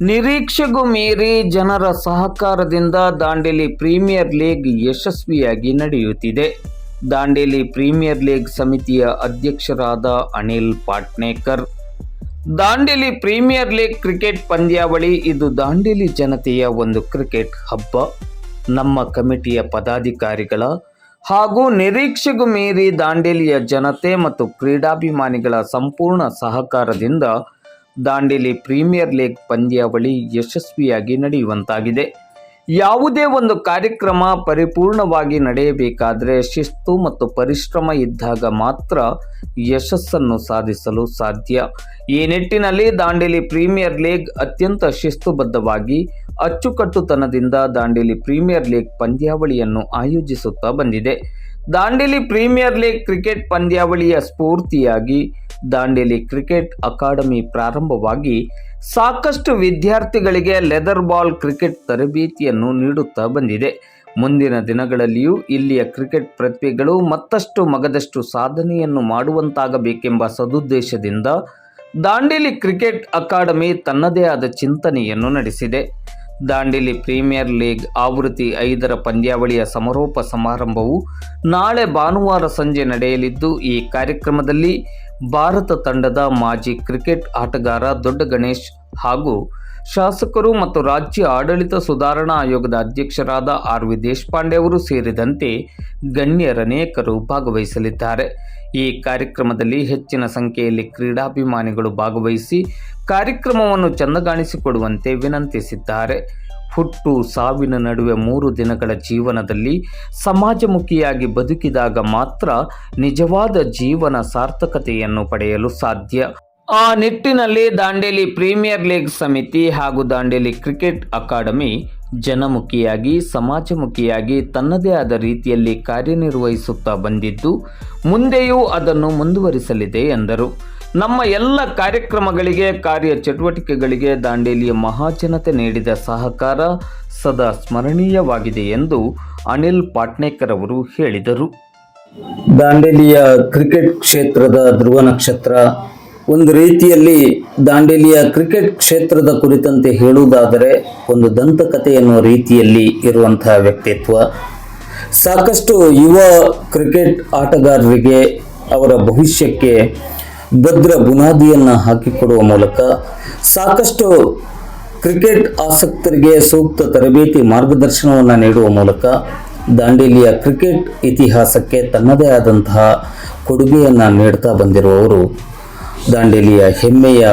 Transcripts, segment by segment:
ನಿರೀಕ್ಷೆಗೂ ಮೀರಿ ಜನರ ಸಹಕಾರದಿಂದ ದಾಂಡೇಲಿ ಪ್ರೀಮಿಯರ್ ಲೀಗ್ ಯಶಸ್ವಿಯಾಗಿ ನಡೆಯುತ್ತಿದೆ. ದಾಂಡೇಲಿ ಪ್ರೀಮಿಯರ್ ಲೀಗ್ ಸಮಿತಿಯ ಅಧ್ಯಕ್ಷರಾದ Anil Patnekar. Dandeli premier league cricket ಪಂದ್ಯಾವಳಿ ಇದು ದಾಂಡೇಲಿ ಜನತೆಯ ಒಂದು ಕ್ರಿಕೆಟ್ ಹಬ್ಬ. ನಮ್ಮ ಕಮಿಟಿಯ ಪದಾಧಿಕಾರಿಗಳ ಹಾಗೂ ನಿರೀಕ್ಷೆಗೂ ಮೀರಿ ದಾಂಡೇಲಿಯ ಜನತೆ ಮತ್ತು ಕ್ರೀಡಾಭಿಮಾನಿಗಳ ಸಂಪೂರ್ಣ ಸಹಕಾರದಿಂದ ದಾಂಡೇಲಿ ಪ್ರೀಮಿಯರ್ ಲೀಗ್ ಪಂದ್ಯಾವಳಿ ಯಶಸ್ವಿಯಾಗಿ ನಡೆಯುವಂತಾಗಿದೆ. ಯಾವುದೇ ಒಂದು ಕಾರ್ಯಕ್ರಮ ಪರಿಪೂರ್ಣವಾಗಿ ನಡೆಯಬೇಕಾದರೆ ಶಿಸ್ತು ಮತ್ತು ಪರಿಶ್ರಮ ಇದ್ದಾಗ ಮಾತ್ರ ಯಶಸ್ಸನ್ನು ಸಾಧಿಸಲು ಸಾಧ್ಯ. ಈ ನಿಟ್ಟಿನಲ್ಲಿ ದಾಂಡೇಲಿ ಪ್ರೀಮಿಯರ್ ಲೀಗ್ ಅತ್ಯಂತ ಶಿಸ್ತುಬದ್ಧವಾಗಿ ಅಚ್ಚುಕಟ್ಟುತನದಿಂದ ದಾಂಡೇಲಿ ಪ್ರೀಮಿಯರ್ ಲೀಗ್ ಪಂದ್ಯಾವಳಿಯನ್ನು ಆಯೋಜಿಸುತ್ತಾ ಬಂದಿದೆ. ದಾಂಡೇಲಿ ಪ್ರೀಮಿಯರ್ ಲೀಗ್ ಕ್ರಿಕೆಟ್ ಪಂದ್ಯಾವಳಿಯ ಸ್ಫೂರ್ತಿಯಾಗಿ ದಾಂಡೇಲಿ ಕ್ರಿಕೆಟ್ ಅಕಾಡೆಮಿ ಪ್ರಾರಂಭವಾಗಿ ಸಾಕಷ್ಟು ವಿದ್ಯಾರ್ಥಿಗಳಿಗೆ ಲೆದರ್ ಬಾಲ್ ಕ್ರಿಕೆಟ್ ತರಬೇತಿಯನ್ನು ನೀಡುತ್ತಾ ಬಂದಿದೆ. ಮುಂದಿನ ದಿನಗಳಲ್ಲಿಯೂ ಇಲ್ಲಿಯ ಕ್ರಿಕೆಟ್ ಪ್ರತಿಭೆಗಳು ಮತ್ತಷ್ಟು ಮಗದಷ್ಟು ಸಾಧನೆಯನ್ನು ಮಾಡುವಂತಾಗಬೇಕೆಂಬ ಸದುದ್ದೇಶದಿಂದ ದಾಂಡೇಲಿ ಕ್ರಿಕೆಟ್ ಅಕಾಡೆಮಿ ತನ್ನದೇ ಆದ ಚಿಂತನೆಯನ್ನು ನಡೆಸಿದೆ. ದಾಂಡೇಲಿ ಪ್ರೀಮಿಯರ್ ಲೀಗ್ ಆವೃತ್ತಿ ಐದರ ಪಂದ್ಯಾವಳಿಯ ಸಮಾರೋಪ ಸಮಾರಂಭವು ನಾಳೆ ಭಾನುವಾರ ಸಂಜೆ ನಡೆಯಲಿದ್ದು, ಈ ಕಾರ್ಯಕ್ರಮದಲ್ಲಿ ಭಾರತ ತಂಡದ ಮಾಜಿ ಕ್ರಿಕೆಟ್ ಆಟಗಾರ ದೊಡ್ಡ ಗಣೇಶ್ ಹಾಗೂ ಶಾಸಕರು ಮತ್ತು ರಾಜ್ಯ ಆಡಳಿತ ಸುಧಾರಣಾ ಆಯೋಗದ ಅಧ್ಯಕ್ಷರಾದ ಆರ್ ವಿ ದೇಶಪಾಂಡೆ ಅವರು ಸೇರಿದಂತೆ ಗಣ್ಯರನೇಕರು ಭಾಗವಹಿಸಲಿದ್ದಾರೆ. ಈ ಕಾರ್ಯಕ್ರಮದಲ್ಲಿ ಹೆಚ್ಚಿನ ಸಂಖ್ಯೆಯಲ್ಲಿ ಕ್ರೀಡಾಭಿಮಾನಿಗಳು ಭಾಗವಹಿಸಿ ಕಾರ್ಯಕ್ರಮವನ್ನು ಚಂದಗಾಣಿಸಿಕೊಡುವಂತೆ ವಿನಂತಿಸಿದ್ದಾರೆ. ಹುಟ್ಟು ಸಾವಿನ ನಡುವೆ ಮೂರು ದಿನಗಳ ಜೀವನದಲ್ಲಿ ಸಮಾಜಮುಖಿಯಾಗಿ ಬದುಕಿದಾಗ ಮಾತ್ರ ನಿಜವಾದ ಜೀವನ ಸಾರ್ಥಕತೆಯನ್ನು ಪಡೆಯಲು ಸಾಧ್ಯ. ಆ ನಿಟ್ಟಿನಲ್ಲಿ ದಾಂಡೇಲಿ ಪ್ರೀಮಿಯರ್ ಲೀಗ್ ಸಮಿತಿ ಹಾಗೂ ದಾಂಡೇಲಿ ಕ್ರಿಕೆಟ್ ಅಕಾಡೆಮಿ ಜನಮುಖಿಯಾಗಿ, ಸಮಾಜಮುಖಿಯಾಗಿ ತನ್ನದೇ ಆದ ರೀತಿಯಲ್ಲಿ ಕಾರ್ಯನಿರ್ವಹಿಸುತ್ತಾ ಬಂದಿದ್ದು, ಮುಂದೆಯೂ ಅದನ್ನು ಮುಂದುವರಿಸಲಿದೆ ಎಂದರು. ನಮ್ಮ ಎಲ್ಲ ಕಾರ್ಯಕ್ರಮಗಳಿಗೆ, ಕಾರ್ಯ ಚಟುವಟಿಕೆಗಳಿಗೆ ದಾಂಡೇಲಿಯ ಮಹಾಜನತೆ ನೀಡಿದ ಸಹಕಾರ ಸದಾ ಸ್ಮರಣೀಯವಾಗಿದೆ ಎಂದು ಅನಿಲ್ ಪಾಟ್ನೇಕರ್ ಅವರು ಹೇಳಿದರು. ದಾಂಡೇಲಿಯ ಕ್ರಿಕೆಟ್ ಕ್ಷೇತ್ರದ ಧ್ರುವ ನಕ್ಷತ್ರ ಒಂದು ರೀತಿಯಲ್ಲಿ ದಾಂಡೇಲಿಯ ಕ್ರಿಕೆಟ್ ಕ್ಷೇತ್ರದ ಕುರಿತಂತೆ ಹೇಳುವುದಾದರೆ ಒಂದು ದಂತಕತೆ ಎನ್ನುವ ರೀತಿಯಲ್ಲಿ ಇರುವಂತಹ ವ್ಯಕ್ತಿತ್ವ. ಸಾಕಷ್ಟು ಯುವ ಕ್ರಿಕೆಟ್ ಆಟಗಾರರಿಗೆ ಅವರ ಭವಿಷ್ಯಕ್ಕೆ ಭದ್ರ ಬುನಾದಿಯನ್ನು ಹಾಕಿಕೊಡುವ ಮೂಲಕ ಸಾಕಷ್ಟು ಕ್ರಿಕೆಟ್ ಆಸಕ್ತರಿಗೆ ಸೂಕ್ತ ತರಬೇತಿ ಮಾರ್ಗದರ್ಶನವನ್ನು ನೀಡುವ ಮೂಲಕ ದಾಂಡೇಲಿಯ ಕ್ರಿಕೆಟ್ ಇತಿಹಾಸಕ್ಕೆ ತನ್ನದೇ ಆದಂತಹ ಕೊಡುಗೆಯನ್ನು ನೀಡ್ತಾ ಬಂದಿರುವವರು ದಾಂಡೇಲಿಯ ಹೆಮ್ಮೆಯ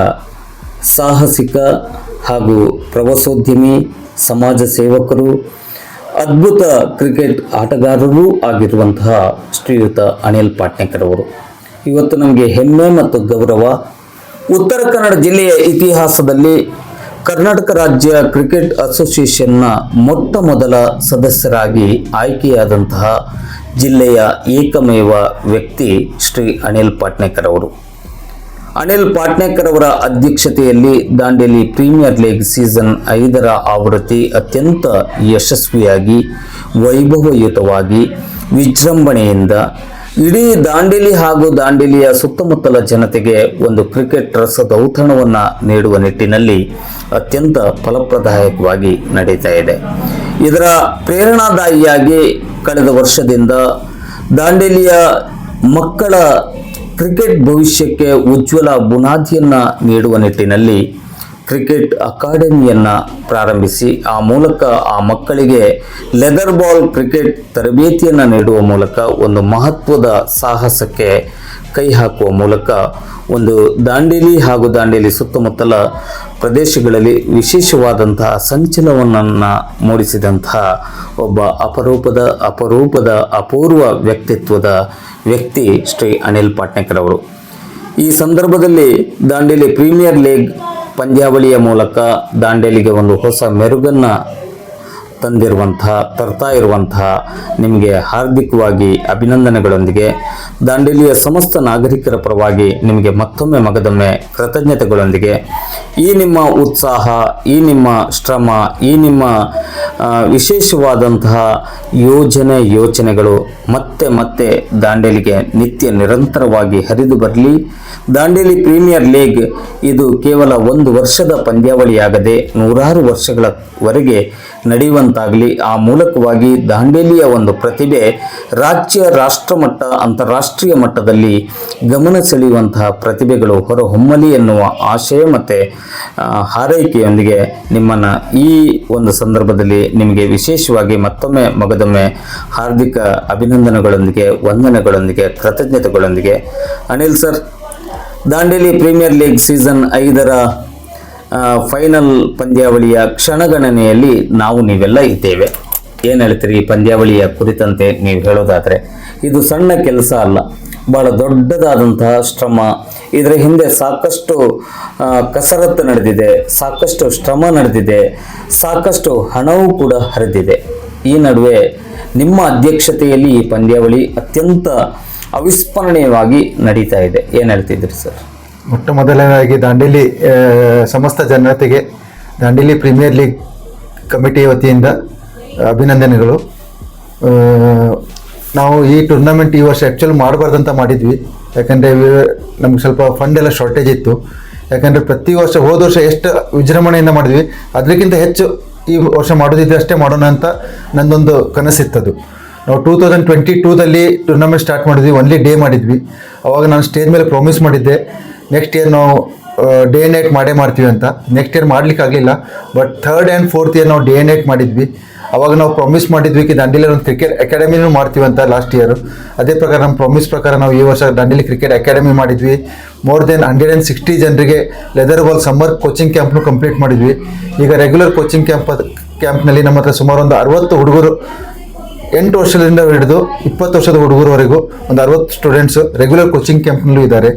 ಸಾಹಸಿಕ ಹಾಗೂ ಪ್ರವಾಸೋದ್ಯಮಿ, ಸಮಾಜ ಸೇವಕರು, ಅದ್ಭುತ ಕ್ರಿಕೆಟ್ ಆಟಗಾರರೂ ಆಗಿರುವಂತಹ ಶ್ರೀಯುತ ಅನಿಲ್ ಪಾಟ್ನೇಕರ್ ಅವರು. ಇವತ್ತು ನಮಗೆ ಹೆಮ್ಮೆ ಮತ್ತು ಗೌರವ. ಉತ್ತರ ಕನ್ನಡ ಜಿಲ್ಲೆಯ ಇತಿಹಾಸದಲ್ಲಿ ಕರ್ನಾಟಕ ರಾಜ್ಯ ಕ್ರಿಕೆಟ್ ಅಸೋಸಿಯೇಷನ್ನ ಮೊಟ್ಟ ಮೊದಲ ಸದಸ್ಯರಾಗಿ ಆಯ್ಕೆಯಾದಂತಹ ಜಿಲ್ಲೆಯ ಏಕಮೇವ ವ್ಯಕ್ತಿ ಶ್ರೀ ಅನಿಲ್ ಪಾಟ್ನೇಕರ್ ಅವರು. ಅನಿಲ್ ಪಾಟ್ನೇಕರ್ ಅವರ ಅಧ್ಯಕ್ಷತೆಯಲ್ಲಿ ದಾಂಡೇಲಿ ಪ್ರೀಮಿಯರ್ ಲೀಗ್ ಸೀಸನ್ ಐದರ ಆವೃತ್ತಿ ಅತ್ಯಂತ ಯಶಸ್ವಿಯಾಗಿ, ವೈಭವಯುತವಾಗಿ, ವಿಜೃಂಭಣೆಯಿಂದ ಇಡೀ ದಾಂಡೇಲಿ ಹಾಗೂ ದಾಂಡೇಲಿಯ ಸುತ್ತಮುತ್ತಲ ಜನತೆಗೆ ಒಂದು ಕ್ರಿಕೆಟ್ ರಸದೌತಣವನ್ನು ನೀಡುವ ನಿಟ್ಟಿನಲ್ಲಿ ಅತ್ಯಂತ ಫಲಪ್ರದಾಯಕವಾಗಿ ನಡೀತಾ ಇದೆ. ಇದರ ಪ್ರೇರಣಾದಾಯಿಯಾಗಿ ಕಳೆದ ವರ್ಷದಿಂದ ದಾಂಡೇಲಿಯ ಮಕ್ಕಳ ಕ್ರಿಕೆಟ್ ಭವಿಷ್ಯಕ್ಕೆ ಉಜ್ವಲ ಬುನಾದಿಯನ್ನು ನೀಡುವ ನಿಟ್ಟಿನಲ್ಲಿ ಕ್ರಿಕೆಟ್ ಅಕಾಡೆಮಿಯನ್ನು ಪ್ರಾರಂಭಿಸಿ, ಆ ಮೂಲಕ ಆ ಮಕ್ಕಳಿಗೆ ಲೆದರ್ ಬಾಲ್ ಕ್ರಿಕೆಟ್ ತರಬೇತಿಯನ್ನು ನೀಡುವ ಮೂಲಕ ಒಂದು ಮಹತ್ವದ ಸಾಹಸಕ್ಕೆ ಕೈ ಹಾಕುವ ಮೂಲಕ ಒಂದು ದಾಂಡೇಲಿ ಹಾಗೂ ದಾಂಡೇಲಿ ಸುತ್ತಮುತ್ತಲ ಪ್ರದೇಶಗಳಲ್ಲಿ ವಿಶೇಷವಾದಂತಹ ಸಂಚಲನವನ್ನು ಮೂಡಿಸಿದಂತಹ ಒಬ್ಬ ಅಪರೂಪದ ಅಪರೂಪದ, ಅಪೂರ್ವ ವ್ಯಕ್ತಿತ್ವದ ವ್ಯಕ್ತಿ ಶ್ರೀ ಅನಿಲ್ ಪಾಟ್ನೇಕರ್ ಅವರು. ಈ ಸಂದರ್ಭದಲ್ಲಿ ದಾಂಡೇಲಿ ಪ್ರೀಮಿಯರ್ ಲೀಗ್ ಪಂದ್ಯಾವಳಿಯ ಮೂಲಕ ದಾಂಡೇಲಿಗೆ ಒಂದು ಹೊಸ ಮೆರುಗನ್ನು ತಂದಿರುವಂತಹ ತರ್ತಾ ಇರುವಂತಹ ನಿಮಗೆ ಹಾರ್ದಿಕವಾಗಿ ಅಭಿನಂದನೆಗಳೊಂದಿಗೆ ದಾಂಡೇಲಿಯ ಸಮಸ್ತ ನಾಗರಿಕರ ಪರವಾಗಿ ನಿಮಗೆ ಮತ್ತೊಮ್ಮೆ ಮಗದೊಮ್ಮೆ ಕೃತಜ್ಞತೆಗಳೊಂದಿಗೆ ಈ ನಿಮ್ಮ ಉತ್ಸಾಹ, ಈ ನಿಮ್ಮ ಶ್ರಮ, ಈ ನಿಮ್ಮ ವಿಶೇಷವಾದಂತಹ ಯೋಜನೆ, ಯೋಚನೆಗಳು ಮತ್ತೆ ಮತ್ತೆ ದಾಂಡೇಲಿಗೆ ನಿತ್ಯ ನಿರಂತರವಾಗಿ ಹರಿದು ಬರಲಿ. ದಾಂಡೇಲಿ ಪ್ರೀಮಿಯರ್ ಲೀಗ್ ಇದು ಕೇವಲ ಒಂದು ವರ್ಷದ ಪಂದ್ಯಾವಳಿಯಾಗದೆ ನೂರಾರು ವರ್ಷಗಳವರೆಗೆ ನಡೆಯುವಂತಾಗಲಿ, ಆ ಮೂಲಕವಾಗಿ ದಾಂಡೇಲಿಯ ಒಂದು ಪ್ರತಿಭೆ ರಾಜ್ಯ ರಾಷ್ಟ್ರಮಟ್ಟ, ಅಂತಾರಾಷ್ಟ್ರೀಯ ಮಟ್ಟದಲ್ಲಿ ಗಮನ ಸೆಳೆಯುವಂತಹ ಪ್ರತಿಭೆಗಳು ಹೊರಹೊಮ್ಮಲಿ ಎನ್ನುವ ಆಶಯ ಮತ್ತು ಹಾರೈಕೆಯೊಂದಿಗೆ ನಿಮ್ಮನ್ನು ಈ ಒಂದು ಸಂದರ್ಭದಲ್ಲಿ ನಿಮಗೆ ವಿಶೇಷವಾಗಿ ಮತ್ತೊಮ್ಮೆ ಮಗದೊಮ್ಮೆ ಹಾರ್ದಿಕ ಅಭಿನಂದನೆಗಳೊಂದಿಗೆ, ವಂದನೆಗಳೊಂದಿಗೆ, ಕೃತಜ್ಞತೆಗಳೊಂದಿಗೆ. Anil sir, Dandeli premier league season ಐದರ ಫೈನಲ್ ಪಂದ್ಯಾವಳಿಯ ಕ್ಷಣಗಣನೆಯಲ್ಲಿ ನಾವು ನೀವೆಲ್ಲ ಇದ್ದೇವೆ. ಏನು ಹೇಳ್ತೀರಿ ಈ ಪಂದ್ಯಾವಳಿಯ ಕುರಿತಂತೆ ನೀವು ಹೇಳೋದಾದರೆ, ಇದು ಸಣ್ಣ ಕೆಲಸ ಅಲ್ಲ, ಬಹಳ ದೊಡ್ಡದಾದಂತಹ ಶ್ರಮ. ಇದರ ಹಿಂದೆ ಸಾಕಷ್ಟು ಕಸರತ್ತು ನಡೆದಿದೆ, ಸಾಕಷ್ಟು ಶ್ರಮ ನಡೆದಿದೆ, ಸಾಕಷ್ಟು ಹಣವೂ ಕೂಡ ಹರಿದಿದೆ. ಈ ನಡುವೆ ನಿಮ್ಮ ಅಧ್ಯಕ್ಷತೆಯಲ್ಲಿ ಈ ಪಂದ್ಯಾವಳಿ ಅತ್ಯಂತ ಅವಿಸ್ಮರಣೀಯವಾಗಿ ನಡೀತಾ ಇದೆ. ಏನು ಹೇಳ್ತಿದ್ರಿ ಸರ್? ಮೊಟ್ಟ ಮೊದಲನೇದಾಗಿ ದಾಂಡೇಲಿ ಸಮಸ್ತ ಜನತೆಗೆ ದಾಂಡೇಲಿ ಪ್ರೀಮಿಯರ್ ಲೀಗ್ ಕಮಿಟಿ ವತಿಯಿಂದ ಅಭಿನಂದನೆಗಳು. ನಾವು ಈ ಟೂರ್ನಮೆಂಟ್ ಈ ವರ್ಷ ಆ್ಯಕ್ಚುಲಿ ಮಾಡಬಾರ್ದಂತ ಮಾಡಿದ್ವಿ. ಯಾಕಂದರೆ ನಮ್ಗೆ ಸ್ವಲ್ಪ ಫಂಡ್ ಎಲ್ಲ ಶಾರ್ಟೇಜ್ ಇತ್ತು. ಯಾಕಂದರೆ ಪ್ರತಿ ವರ್ಷ ಹೋದ ವರ್ಷ ಎಷ್ಟು ವಿಜೃಂಭಣೆಯಿಂದ ಮಾಡಿದ್ವಿ. ಅದಕ್ಕಿಂತ ಹೆಚ್ಚು ಈ ವರ್ಷ ಮಾಡೋದಿದ್ರೆ ಅಷ್ಟೇ ಮಾಡೋಣ ಅಂತ ನಂದೊಂದು ಕನಸಿತ್ತದು. ನಾವು ಟೂ ತೌಸಂಡ್ ಟ್ವೆಂಟಿ ಟೂದಲ್ಲಿ ಟೂರ್ನಮೆಂಟ್ ಸ್ಟಾರ್ಟ್ ಮಾಡಿದ್ವಿ. ಒನ್ಲಿ ಡೇ ಮಾಡಿದ್ವಿ. ಅವಾಗ ನಾನು ಸ್ಟೇಜ್ ಮೇಲೆ ಪ್ರಾಮಿಸ್ ಮಾಡಿದ್ದೆ. ನೆಕ್ಸ್ಟ್ ಇಯರ್ ನಾವು ಡೇ ನೈಟ್ ಮಾಡೇ ಮಾಡ್ತೀವಿ ಅಂತ. ನೆಕ್ಸ್ಟ್ ಇಯರ್ ಮಾಡ್ಲಿಕ್ಕೆ ಆಗಲಿಲ್ಲ but third and fourth year ನಾವು ಡೇ ನೈಟ್ ಮಾಡಿದ್ವಿ. ಅವಾಗ ನಾವು ಪ್ರಾಮಿಸ್ ಮಾಡಿದ್ವಿ ಕಿ ದಾಂಡೇಲಿ ಒಂದು ಕ್ರಿಕೆಟ್ ಅಕಾಡೆಮಿನೂ ಮಾಡ್ತೀವಿ ಅಂತ ಲಾಸ್ಟ್ ಇಯರು ಅದೇ ಪ್ರಕಾರ ನಮ್ಮ ಪ್ರಾಮಿಸ್ ಪ್ರಕಾರ ನಾವು ಈ ವರ್ಷ ದಾಂಡೇಲಿ ಕ್ರಿಕೆಟ್ ಅಕಾಡೆಮಿ ಮಾಡಿದ್ವಿ. More than hundred and sixty ಜನರಿಗೆ ಲೆದರ್ ಬಾಲ್ ಸಮ್ಮರ್ ಕೋಚಿಂಗ್ ಕ್ಯಾಂಪ್ನು ಕಂಪ್ಲೀಟ್ ಮಾಡಿದ್ವಿ. ಈಗ ರೆಗ್ಯುಲರ್ ಕೋಚಿಂಗ್ ಕ್ಯಾಂಪ್ ಕ್ಯಾಂಪ್ನಲ್ಲಿ ನಮ್ಮ ಹತ್ರ ಸುಮಾರು ಒಂದು ಅರವತ್ತು ಹುಡುಗರು ಎಂಟು ವರ್ಷದಿಂದ ಹಿಡಿದು ಇಪ್ಪತ್ತು ವರ್ಷದ ಹುಡುಗರವರೆಗೂ ಒಂದು ಅರವತ್ತು ಸ್ಟೂಡೆಂಟ್ಸ್ ರೆಗ್ಯುಲರ್ ಕೋಚಿಂಗ್ ಕ್ಯಾಂಪ್ನಲ್ಲೂ ಇದ್ದಾರೆ.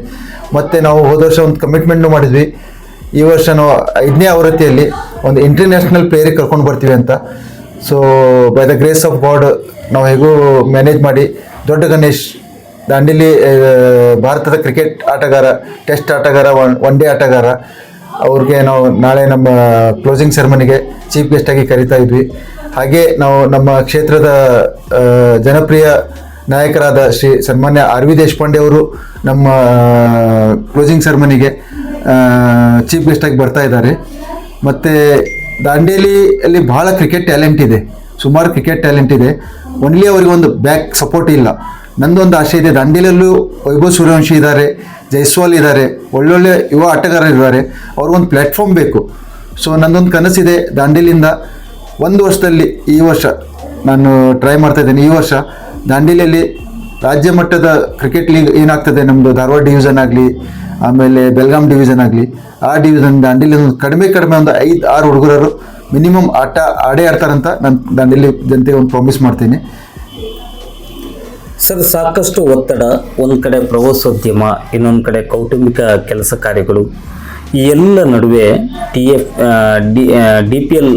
ಮತ್ತು ನಾವು ಹೋದ ವರ್ಷ ಒಂದು ಕಮಿಟ್ಮೆಂಟ್ನು ಮಾಡಿದ್ವಿ. ಈ ವರ್ಷ ನಾವು ಐದನೇ ಆವೃತ್ತಿಯಲ್ಲಿ ಒಂದು ಇಂಟರ್ನ್ಯಾಷನಲ್ ಪ್ಲೇಯರಿಗೆ ಕರ್ಕೊಂಡು ಬರ್ತೀವಿ ಅಂತ. So by the grace of God ನಾವು ಹೇಗೂ ಮ್ಯಾನೇಜ್ ಮಾಡಿ ದೊಡ್ಡ ಗಣೇಶ್, ದಾಂಡೇಲಿ ಭಾರತದ ಕ್ರಿಕೆಟ್ ಆಟಗಾರ ಟೆಸ್ಟ್ ಆಟಗಾರ, ಒನ್ ಒನ್ ಡೇ ಆಟಗಾರ, ಅವ್ರಿಗೆ ನಾವು ನಾಳೆ ನಮ್ಮ ಕ್ಲೋಸಿಂಗ್ ಸೆರೆಮನಿಗೆ ಚೀಫ್ ಗೆಸ್ಟಾಗಿ ಕರಿತಾ ಇದ್ವಿ. ಹಾಗೆ ನಾವು ನಮ್ಮ ಕ್ಷೇತ್ರದ ಜನಪ್ರಿಯ ನಾಯಕರಾದ ಶ್ರೀ ಸನ್ಮಾನ್ಯ ಆರ್ ವಿ ದೇಶಪಾಂಡೆ ಅವರು ನಮ್ಮ ಕ್ಲೋಸಿಂಗ್ ಸೆರೆಮನಿಗೆ ಚೀಫ್ ಗೆಸ್ಟ್ ಆಗಿ ಬರ್ತಾ ಇದ್ದಾರೆ. ಮತ್ತು ದಾಂಡೇಲಿಯಲ್ಲಿ ಬಹಳ ಕ್ರಿಕೆಟ್ ಟ್ಯಾಲೆಂಟ್ ಇದೆ. ಸುಮಾರು ಕ್ರಿಕೆಟ್ ಟ್ಯಾಲೆಂಟ್ ಇದೆ. ಒನ್ಲಿ ಅವರಿಗೆ ಒಂದು ಬ್ಯಾಕ್ ಸಪೋರ್ಟ್ ಇಲ್ಲ. ನಂದೊಂದು ಆಸೆ ಇದೆ. ದಾಂಡೇಲಿಯಲ್ಲೂ ವೈಭವ್ ಸೂರ್ಯವಂಶಿ ಇದ್ದಾರೆ. ಜೈಸ್ವಾಲ್ ಇದ್ದಾರೆ. ಒಳ್ಳೊಳ್ಳೆ ಯುವ ಆಟಗಾರರು ಇದ್ದಾರೆ ಅವ್ರಿಗೊಂದು ಪ್ಲ್ಯಾಟ್ಫಾರ್ಮ್ ಬೇಕು. ಸೊ ನಂದೊಂದು ಕನಸಿದೆ ದಾಂಡೇಲಿಯಿಂದ. ಒಂದು ವರ್ಷದಲ್ಲಿ ಈ ವರ್ಷ ನಾನು ಟ್ರೈ ಮಾಡ್ತಾ ಇದ್ದೇನೆ. ಈ ವರ್ಷ ದಾಂಡೇಲಿಯಲ್ಲಿ ರಾಜ್ಯ ಮಟ್ಟದ ಕ್ರಿಕೆಟ್ ಲೀಗ್ ಏನಾಗ್ತದೆ? ನಮ್ಮದು ಧಾರವಾಡ ಡಿವಿಷನ್ ಆಗಲಿ, ಆಮೇಲೆ ಬೆಲ್ಗಾಮ್ ಡಿವಿಷನ್ ಆಗಲಿ, ಆ ಡಿವಿಷನ್ ದಾಂಡೇಲಿ ಒಂದು ಕಡಿಮೆ ಕಡಿಮೆ ಒಂದು ಐದು, ಆರು ಹುಡುಗರು ಮಿನಿಮಮ್ ಆಟ ಆಡೇ ಆಡ್ತಾರಂತ ನಾನು ದಾಂಡೇಲಿ ಜನತೆಗೆ ಒಂದು ಪ್ರಾಮಿಸ್ ಮಾಡ್ತೀನಿ. ಸರ್, ಸಾಕಷ್ಟು ಒತ್ತಡ, ಒಂದು ಕಡೆ ಪ್ರವಾಸೋದ್ಯಮ, ಇನ್ನೊಂದು ಕಡೆ ಕೌಟುಂಬಿಕ ಕೆಲಸ ಕಾರ್ಯಗಳು, ಈ ಎಲ್ಲ ನಡುವೆ T F D D P L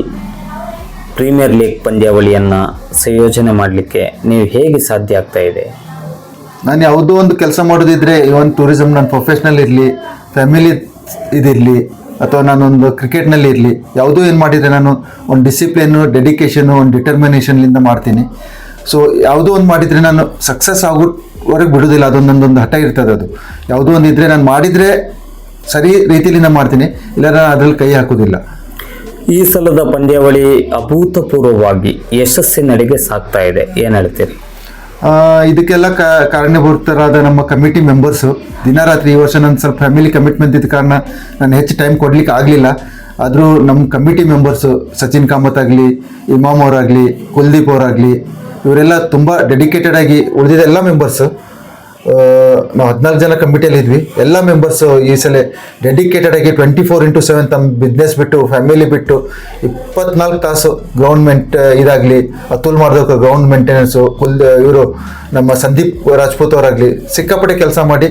premier league ಪಂದ್ಯಾವಳಿಯನ್ನು ಸಂಯೋಜನೆ ಮಾಡಲಿಕ್ಕೆ ನೀವು ಹೇಗೆ ಸಾಧ್ಯ ಆಗ್ತಾ ಇದೆ? ನಾನು ಯಾವುದೋ ಒಂದು ಕೆಲಸ ಮಾಡೋದಿದ್ರೆ ಇವನ್ ಟೂರಿಸಮ್ ನಾನು ಪ್ರೊಫೆಷ್ನಲ್ ಇರಲಿ ಫ್ಯಾಮಿಲಿ ಇದಿರಲಿ, ಅಥವಾ ನಾನೊಂದು ಕ್ರಿಕೆಟ್ನಲ್ಲಿ ಇರಲಿ, ಯಾವುದೋ ಏನು ಮಾಡಿದರೆ ನಾನು ಒಂದು ಡಿಸಿಪ್ಲಿನು ಡೆಡಿಕೇಶನು ಒಂದು ಡಿಟರ್ಮಿನೇಷನ್ಲಿಂದ ಮಾಡ್ತೀನಿ. ಸೊ ಯಾವುದೋ ಒಂದು ಮಾಡಿದರೆ ನಾನು ಸಕ್ಸಸ್ ಆಗೋವರೆಗೆ ಬಿಡೋದಿಲ್ಲ ಅದೊಂದು ನನ್ನೊಂದು ಹಠ ಇರ್ತದೆ ಅದು. ಯಾವುದೋ ಒಂದು ಇದ್ದರೆ ನಾನು ಮಾಡಿದರೆ ಸರಿ ರೀತಿಲಿಂದ ಮಾಡ್ತೀನಿ ಇಲ್ಲ ನಾನು ಅದ್ರಲ್ಲಿ ಕೈ ಹಾಕೋದಿಲ್ಲ. ಈ ಸಲದ ಪಂದ್ಯಾವಳಿ ಅಭೂತಪೂರ್ವವಾಗಿ ಯಶಸ್ಸಿನಡೆಗೆ ಸಾಗ್ತಾ ಇದೆ. ಏನು ಹೇಳ್ತೀರಿ? ಇದಕ್ಕೆಲ್ಲ ಕಾರಣೀಭೂತರಾದ ನಮ್ಮ ಕಮಿಟಿ ಮೆಂಬರ್ಸು ದಿನ ರಾತ್ರಿ ಈ ವರ್ಷ ನನ್ನ ಸ್ವಲ್ಪ ಫ್ಯಾಮಿಲಿ ಕಮಿಟ್ಮೆಂಟ್ ಇದ್ದ ಕಾರಣ ನಾನು ಹೆಚ್ಚು ಟೈಮ್ ಕೊಡ್ಲಿಕ್ಕೆ ಆಗಲಿಲ್ಲ. ಆದರೂ ನಮ್ಮ ಕಮಿಟಿ ಮೆಂಬರ್ಸು ಸಚಿನ್ ಕಾಮತ್ ಆಗಲಿ, ಇಮಾಮ್ ಅವರಾಗಲಿ, ಕುಲ್ದೀಪ್ ಅವರಾಗಲಿ, ಇವರೆಲ್ಲ ತುಂಬ ಡೆಡಿಕೇಟೆಡ್ ಆಗಿ ಉಳಿದಿದೆ ಎಲ್ಲ ಮೆಂಬರ್ಸು ನಾವು ಹದಿನಾಲ್ಕು ಜನ ಕಮಿಟಿಯಲ್ಲಿ ಇದ್ವಿ. ಎಲ್ಲ ಮೆಂಬರ್ಸ್ ಈ ಸಲ ಡೆಡಿಕೇಟೆಡ್ ಆಗಿ ಟ್ವೆಂಟಿ ಫೋರ್ ಇಂಟು ಸೆವೆನ್ ತಮ್ಮ ಬಿಸ್ನೆಸ್ ಬಿಟ್ಟು ಫ್ಯಾಮಿಲಿ ಬಿಟ್ಟು, ಇಪ್ಪತ್ನಾಲ್ಕು ತಾಸು ಗೌರ್ಮೆಂಟ್ ಇದಾಗಲಿ, ಅತುಲ್ ಮಾಡಿದ ಗ್ರೌಂಡ್ ಮೇಂಟೆನೆನ್ಸು ಕುಲ್, ಇವರು ನಮ್ಮ ಸಂದೀಪ್ ರಾಜ್ಪೂತ್ ಅವರಾಗಲಿ ಸಿಕ್ಕಾಪಟ್ಟೆ ಕೆಲಸ ಮಾಡಿ,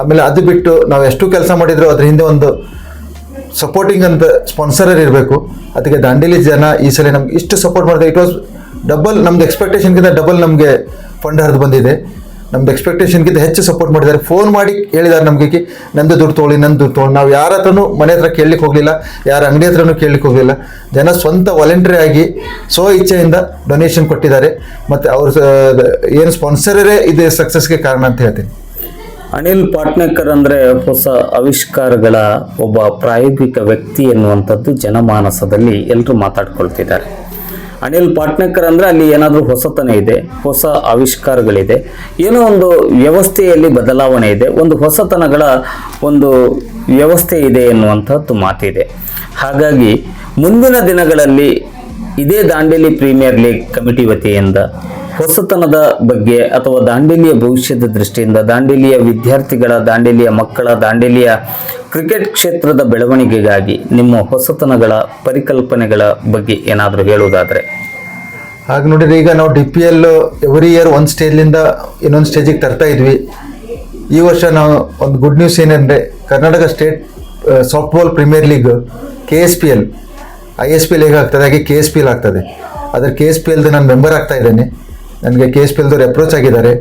ಆಮೇಲೆ ಅದು ಬಿಟ್ಟು ನಾವು ಎಷ್ಟು ಕೆಲಸ ಮಾಡಿದ್ರು ಅದ್ರ ಹಿಂದೆ ಒಂದು ಸಪೋರ್ಟಿಂಗ್ ಅಂತ ಸ್ಪಾನ್ಸರರ್ ಇರಬೇಕು. ಅದಕ್ಕೆ ದಾಂಡೇಲಿ ಜನ ಈ ಸಲ ನಮ್ಗೆ ಇಷ್ಟು ಸಪೋರ್ಟ್ ಮಾಡಿದೆ. ಇಟ್ ವಾಸ್ ಡಬಲ್ ನಮ್ದು ಎಕ್ಸ್ಪೆಕ್ಟೇಷನ್ಗಿಂತ ಡಬಲ್ ನಮಗೆ ಫಂಡ್ ಹರಿದು ಬಂದಿದೆ. ನಮ್ದು ಎಕ್ಸ್ಪೆಕ್ಟೇಷನ್ಗಿಂತ ಹೆಚ್ಚು ಸಪೋರ್ಟ್ ಮಾಡಿದ್ದಾರೆ. ಫೋನ್ ಮಾಡಿ ಹೇಳಿದ್ದಾರೆ ನಮಗೆ ನಂದು ದುಡ್ಡು ತೊಗೊಳ್ಳಿ, ನಂದು ದುಡ್ಡು ತೊಗೊಳ್ಳಿ. ನಾವು ಯಾರ ಹತ್ರನೂ ಮನೆ ಹತ್ರ ಕೇಳಲಿಕ್ಕೆ ಹೋಗಲಿಲ್ಲ, ಯಾರ ಅಂಗಡಿ ಹತ್ರನೂ ಕೇಳಲಿಕ್ಕೆ ಹೋಗಲಿಲ್ಲ. ಜನ ಸ್ವಂತ ವಾಲಂಟ್ರಿ ಆಗಿ ಸ್ವ ಇಚ್ಛೆಯಿಂದ ಡೊನೇಷನ್ ಕೊಟ್ಟಿದ್ದಾರೆ. ಮತ್ತು ಅವ್ರ ಏನು ಸ್ಪಾನ್ಸರರೇ ಇದು ಸಕ್ಸಸ್ಗೆ ಕಾರಣ ಅಂತ ಹೇಳ್ತೀನಿ. ಅನಿಲ್ ಪಾಟ್ನೇಕರ್ ಅಂದರೆ ಹೊಸ ಆವಿಷ್ಕಾರಗಳ ಒಬ್ಬ ಪ್ರಾಯೋಗಿಕ ವ್ಯಕ್ತಿ ಎನ್ನುವಂಥದ್ದು ಜನಮಾನಸದಲ್ಲಿ ಎಲ್ಲರೂ ಮಾತಾಡ್ಕೊಳ್ತಿದ್ದಾರೆ. ಅನಿಲ್ ಪಾಟ್ನೇಕರ್ ಅಂದ್ರೆ ಅಲ್ಲಿ ಏನಾದರೂ ಹೊಸತನ ಇದೆ, ಹೊಸ ಆವಿಷ್ಕಾರಗಳಿದೆ, ಏನೋ ಒಂದು ವ್ಯವಸ್ಥೆಯಲ್ಲಿ ಬದಲಾವಣೆ ಇದೆ, ಒಂದು ಹೊಸತನಗಳ ಒಂದು ವ್ಯವಸ್ಥೆ ಇದೆ ಎನ್ನುವಂಥದ್ದು ಮಾತಿದೆ. ಹಾಗಾಗಿ ಮುಂದಿನ ದಿನಗಳಲ್ಲಿ ಇದೇ ದಾಂಡೇಲಿ ಪ್ರೀಮಿಯರ್ ಲೀಗ್ ಕಮಿಟಿ ವತಿಯಿಂದ ಹೊಸತನದ ಬಗ್ಗೆ ಅಥವಾ ದಾಂಡೇಲಿಯ ಭವಿಷ್ಯದ ದೃಷ್ಟಿಯಿಂದ ದಾಂಡೇಲಿಯ ವಿದ್ಯಾರ್ಥಿಗಳ, ದಾಂಡೇಲಿಯ ಮಕ್ಕಳ, ದಾಂಡೇಲಿಯ ಕ್ರಿಕೆಟ್ ಕ್ಷೇತ್ರದ ಬೆಳವಣಿಗೆಗಾಗಿ ನಿಮ್ಮ ಹೊಸತನಗಳ ಪರಿಕಲ್ಪನೆಗಳ ಬಗ್ಗೆ ಏನಾದರೂ ಹೇಳುವುದಾದರೆ. ಹಾಗೆ ನೋಡಿದ್ರೆ ಈಗ ನಾವು D P L every year ಒಂದು ಸ್ಟೇಜ್ಲಿಂದ ಇನ್ನೊಂದು ಸ್ಟೇಜಿಗೆ ತರ್ತಾ ಇದ್ವಿ. ಈ ವರ್ಷ ನಾವು ಒಂದು ಗುಡ್ ನ್ಯೂಸ್ ಏನಂದರೆ Karnataka state softball premier league K S P L I S P L ಹೇಗೆ ಆಗ್ತದೆ ಹಾಗೆ ಕೆ ಎಸ್ ಪಿ ಎಲ್ ಆಗ್ತದೆ. ಅದರ ಕೆ ಎಸ್ ಪಿ ಎಲ್ದು ನಾನು ಮೆಂಬರ್ ಆಗ್ತಾ ಇದ್ದೇನೆ. ನನಗೆ ಕೆ ಎಸ್ ಪಿ ಎಲ್ದವ್ರು ಅಪ್ರೋಚ್ ಆಗಿದ್ದಾರೆ.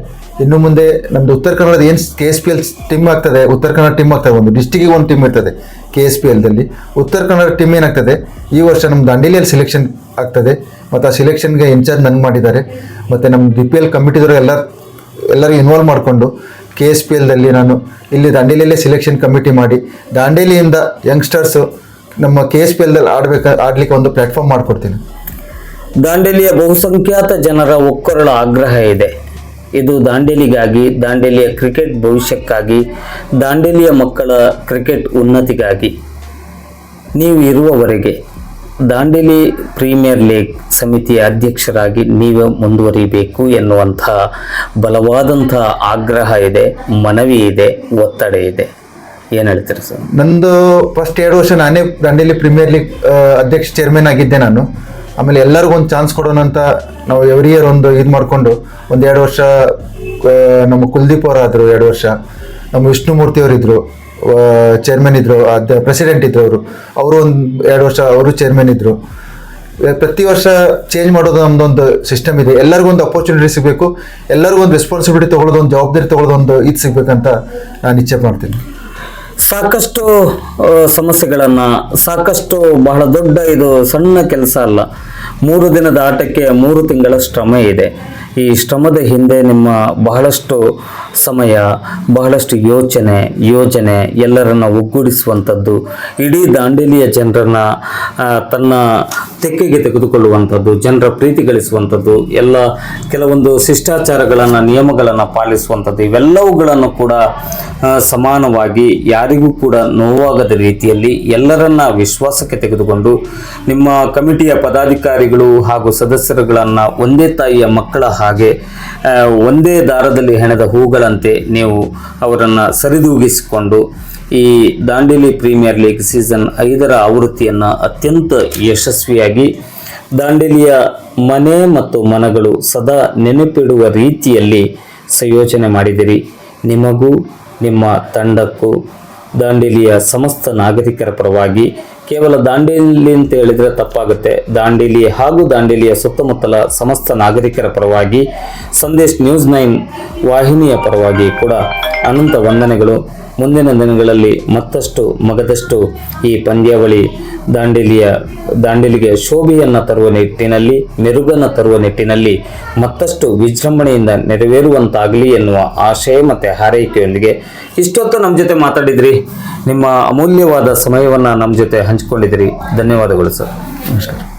ಇನ್ನು ಮುಂದೆ ನಮ್ಮದು ಉತ್ತರ ಕನ್ನಡದ ಏನು K S P L team ಆಗ್ತದೆ, ಉತ್ತರ ಕನ್ನಡ ಟೀಮ್ ಆಗ್ತದೆ, ಒಂದು ಡಿಸ್ಟಿಕ್ಕಿಗೆ ಒಂದು ಟೀಮ್ ಇರ್ತದೆ K S P ಎಲ್ದಲ್ಲಿ Uttara Kannada team ಏನಾಗ್ತದೆ, ಈ ವರ್ಷ ನಮ್ಮ ದಾಂಡೇಲಿಯಲ್ಲಿ ಸೆಲೆಕ್ಷನ್ ಆಗ್ತದೆ, ಮತ್ತು ಆ ಸೆಲೆಕ್ಷನ್ಗೆ ಇನ್ಚಾರ್ಜ್ ನಂಗೆ ಮಾಡಿದ್ದಾರೆ. ಮತ್ತು ನಮ್ಮ ಬಿ ಪಿ ಎಲ್ ಕಮಿಟಿದವರು ಎಲ್ಲ ಎಲ್ಲರೂ ಇನ್ವಾಲ್ವ್ ಮಾಡಿಕೊಂಡು ಕೆ ಎಸ್ ಪಿ ಎಲ್ದಲ್ಲಿ ನಾನು ಇಲ್ಲಿ ದಾಂಡೇಲಿಯಲ್ಲೇ ಸೆಲೆಕ್ಷನ್ ಕಮಿಟಿ ಮಾಡಿ ದಾಂಡೇಲಿಯಿಂದ ಯಂಗ್ಸ್ಟರ್ಸು ನಮ್ಮ ಕೆ ಎಸ್ ಪಿ ಎಲ್ದಲ್ಲಿ ಆಡಬೇಕು, ಆಡಲಿಕ್ಕೆ ಒಂದು ಪ್ಲ್ಯಾಟ್ಫಾರ್ಮ್ ಮಾಡಿಕೊಡ್ತೀನಿ. ದಾಂಡೇಲಿಯ ಬಹುಸಂಖ್ಯಾತ ಜನರ ಒಕ್ಕೊರಳ ಆಗ್ರಹ ಇದೆ. ಇದು ದಾಂಡೇಲಿಗಾಗಿ, ದಾಂಡೇಲಿಯ ಕ್ರಿಕೆಟ್ ಭವಿಷ್ಯಕ್ಕಾಗಿ, ದಾಂಡೇಲಿಯ ಮಕ್ಕಳ ಕ್ರಿಕೆಟ್ ಉನ್ನತಿಗಾಗಿ. ನೀವು ಇರುವವರೆಗೆ ದಾಂಡೇಲಿ ಪ್ರೀಮಿಯರ್ ಲೀಗ್ ಸಮಿತಿಯ ಅಧ್ಯಕ್ಷರಾಗಿ ನೀವೇ ಮುಂದುವರಿಬೇಕು ಎನ್ನುವಂತಹ ಬಲವಾದಂಥ ಆಗ್ರಹ ಇದೆ, ಮನವಿ ಇದೆ, ಒತ್ತಡ ಇದೆ. ಏನು ಹೇಳ್ತೀರಿ ಸರ್? ನಂದು ಫಸ್ಟ್ ಎರಡು ವರ್ಷ ನಾನೇ ದಾಂಡೇಲಿ ಪ್ರೀಮಿಯರ್ ಲೀಗ್ ಅಧ್ಯಕ್ಷ ಚೇರ್ಮನ್ ಆಗಿದ್ದೆ ನಾನು. ಆಮೇಲೆ ಎಲ್ಲರಿಗೂ ಒಂದು ಚಾನ್ಸ್ ಕೊಡೋಣ ಅಂತ ನಾವು ಎವ್ರಿ ಇಯರ್ ಒಂದು ಇದು ಮಾಡಿಕೊಂಡು ಒಂದು ಎರಡು ವರ್ಷ ನಮ್ಮ ಕುಲ್ದೀಪ್ ಅವರು ಆದರು ಎರಡು ವರ್ಷ. ನಮ್ಮ ವಿಷ್ಣುಮೂರ್ತಿ ಅವರಿದ್ದರು ಚೇರ್ಮನ್ ಇದ್ದರು ಅದ ಪ್ರೆಸಿಡೆಂಟ್ ಇದ್ರು ಅವರು. ಅವರು ಒಂದು ಎರಡು ವರ್ಷ ಅವರು ಚೇರ್ಮನ್ ಇದ್ದರು ಪ್ರತಿ ವರ್ಷ ಚೇಂಜ್ ಮಾಡೋದು ನಮ್ದೊಂದು ಸಿಸ್ಟಮ್ ಇದೆ. ಎಲ್ಲರಿಗೂ ಒಂದು ಅಪರ್ಚುನಿಟಿ ಸಿಗಬೇಕು. ಎಲ್ಲರಿಗೂ ಒಂದು ರೆಸ್ಪಾನ್ಸಿಬಿಲಿಟಿ ತೊಗೊಳ್ಳೋದು, ಒಂದು ಜವಾಬ್ದಾರಿ ತೊಗೊಳೋದು ಒಂದು ಇದು ಸಿಗಬೇಕಂತ ನಾನು ಇಚ್ಛೆ ಮಾಡ್ತೀನಿ. ಸಾಕಷ್ಟು ಸಮಸ್ಯೆಗಳನ್ನು, ಸಾಕಷ್ಟು ಬಹಳ ದೊಡ್ಡ ಇದು ಸಣ್ಣ ಕೆಲಸ ಅಲ್ಲ. ಮೂರು ದಿನದ ಆಟಕ್ಕೆ ಮೂರು ತಿಂಗಳ ಶ್ರಮ ಇದೆ. ಈ ಶ್ರಮದ ಹಿಂದೆ ನಿಮ್ಮ ಬಹಳಷ್ಟು ಸಮಯ, ಬಹಳಷ್ಟು ಯೋಚನೆ, ಯೋಜನೆ ಎಲ್ಲರನ್ನ ಒಗ್ಗೂಡಿಸುವಂಥದ್ದು, ಇಡೀ ದಾಂಡೇಲಿಯ ಜನರನ್ನ ತನ್ನ ತೆಕ್ಕೆಗೆ ತೆಗೆದುಕೊಳ್ಳುವಂಥದ್ದು, ಜನರ ಪ್ರೀತಿ ಗಳಿಸುವಂಥದ್ದು, ಎಲ್ಲ ಕೆಲವೊಂದು ಶಿಷ್ಟಾಚಾರಗಳನ್ನು, ನಿಯಮಗಳನ್ನು ಪಾಲಿಸುವಂಥದ್ದು, ಇವೆಲ್ಲವುಗಳನ್ನು ಕೂಡ ಸಮಾನವಾಗಿ ಯಾರಿಗೂ ಕೂಡ ನೋವಾಗದ ರೀತಿಯಲ್ಲಿ ಎಲ್ಲರನ್ನ ವಿಶ್ವಾಸಕ್ಕೆ ತೆಗೆದುಕೊಂಡು ನಿಮ್ಮ ಕಮಿಟಿಯ ಪದಾಧಿಕಾರಿಗಳು ಹಾಗೂ ಸದಸ್ಯರುಗಳನ್ನು ಒಂದೇ ತಾಯಿಯ ಮಕ್ಕಳ ಹಾಗೆ ಒಂದೇ ದಾರದಲ್ಲಿ ಹೆಣೆದ ಹೂಗಳಂತೆ ನೀವು ಅವರನ್ನು ಸರಿದೂಗಿಸಿಕೊಂಡು ಈ ದಾಂಡೇಲಿ ಪ್ರೀಮಿಯರ್ ಲೀಗ್ ಸೀಸನ್ ಐದರ ಆವೃತ್ತಿಯನ್ನು ಅತ್ಯಂತ ಯಶಸ್ವಿಯಾಗಿ ದಾಂಡೇಲಿಯ ಮನೆ ಮತ್ತು ಮನಗಳು ಸದಾ ನೆನಪಿಡುವ ರೀತಿಯಲ್ಲಿ ಸಂಯೋಜನೆ ಮಾಡಿದಿರಿ. ನಿಮಗೂ, ನಿಮ್ಮ ತಂಡಕ್ಕೂ ದಾಂಡೇಲಿಯ ಸಮಸ್ತ ನಾಗರಿಕರ ಪರವಾಗಿ ಕೇವಲ ದಾಂಡೇಲಿ ಅಂತ ಹೇಳಿದ್ರೆ ತಪ್ಪಾಗುತ್ತೆ. ದಾಂಡೇಲಿ ಹಾಗೂ ದಾಂಡೇಲಿಯ ಸುತ್ತಮುತ್ತಲ ಸಮಸ್ತ ನಾಗರಿಕರ ಪರವಾಗಿ, ಸಂದೇಶ್ ನ್ಯೂಸ್ ನೈನ್ ವಾಹಿನಿಯ ಪರವಾಗಿ ಕೂಡ ಅನಂತ ವಂದನೆಗಳು. ಮುಂದಿನ ದಿನಗಳಲ್ಲಿ ಮತ್ತಷ್ಟು ಮಗದಷ್ಟು ಈ ಪಂದ್ಯಾವಳಿ ದಾಂಡೇಲಿಯ, ದಾಂಡೇಲಿಗೆ ಶೋಭೆಯನ್ನು ತರುವ ನಿಟ್ಟಿನಲ್ಲಿ, ಮೆರುಗನ್ನು ತರುವ ನಿಟ್ಟಿನಲ್ಲಿ ಮತ್ತಷ್ಟು ವಿಜೃಂಭಣೆಯಿಂದ ನೆರವೇರುವಂತಾಗಲಿ ಎನ್ನುವ ಆಶಯ ಮತ್ತು ಹಾರೈಕೆಯೊಂದಿಗೆ. ಇಷ್ಟೊತ್ತು ನಮ್ಮ ಜೊತೆ ಮಾತಾಡಿದ್ರಿ. ನಿಮ್ಮ ಅಮೂಲ್ಯವಾದ ಸಮಯವನ್ನು ನಮ್ಮ ಜೊತೆ ಹಂಚಿಕೊಂಡಿದ್ದೀರಿ. ಧನ್ಯವಾದಗಳು ಸರ್. ನಮಸ್ಕಾರ.